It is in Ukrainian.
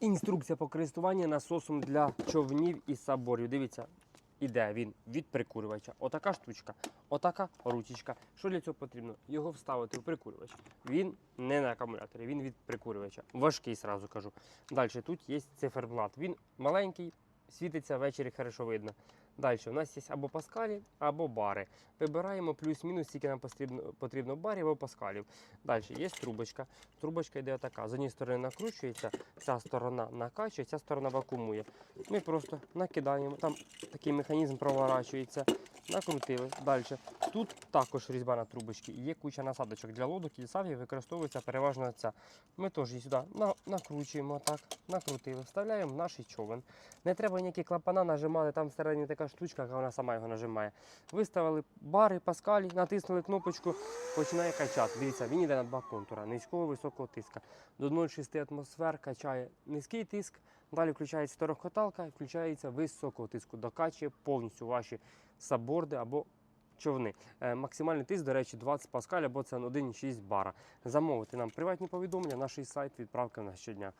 Інструкція по користуванню насосом для човнів і саборів. Дивіться, іде він від прикурювача. Отака штучка, отака ручечка. Що для цього потрібно? Його вставити в прикурювач. Він не на акумуляторі, він від прикурювача. Важкий, сразу кажу. Далі тут є циферблат. Він маленький, світиться ввечері, хорошо видно. Далі у нас є або паскалі, або бари. Вибираємо плюс-мінус, скільки нам потрібно, потрібно барів або паскалів. Далі є трубочка. Трубочка йде така. З однієї сторони накручується, ця сторона накачує, ця сторона вакуумує. Ми просто накидаємо, там такий механізм проворачується, накрутили. Далі. Тут також різьба на трубочці. Є куча насадочок для лодок і савів використовується переважно ця. Ми теж її сюди накручуємо так, накрутили, вставляємо в наш човен. Не треба ніякі клапана нажимати, там всередині така штучка, яка вона сама його нажимає. Виставили бари, паскалі, натиснули кнопочку, починає качати. Дивіться, він йде на два контура, низького високого тиска. До 0,6 атмосфер качає низький тиск, далі включається торохкоталка і включається високого тиску. Докачує повністю ваші саборди або човни. Е, максимальний тиск, до речі, 20 паскаль або це 1,6 бара. Замовити нам приватні повідомлення, наш сайт, відправка на щодня.